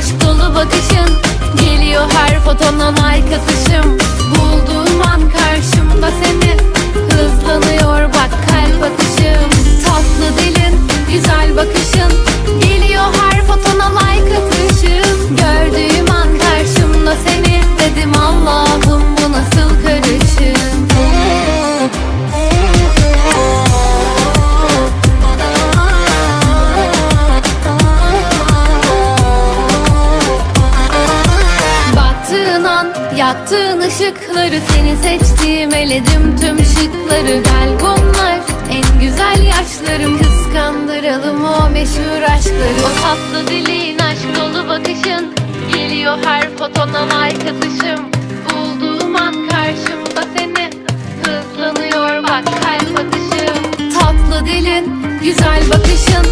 aşk dolu bakışın Yaktığın ışıkları seni seçtiğim eledim tüm şıkları. Gel bunlar en güzel yaşlarım. Kıskandıralım o meşhur aşkları. O tatlı dilin aşk dolu bakışın. Geliyor her fotona like atışım. Bulduğum an karşımda seni. Hızlanıyor bak kalp atışım. Tatlı dilin güzel bakışın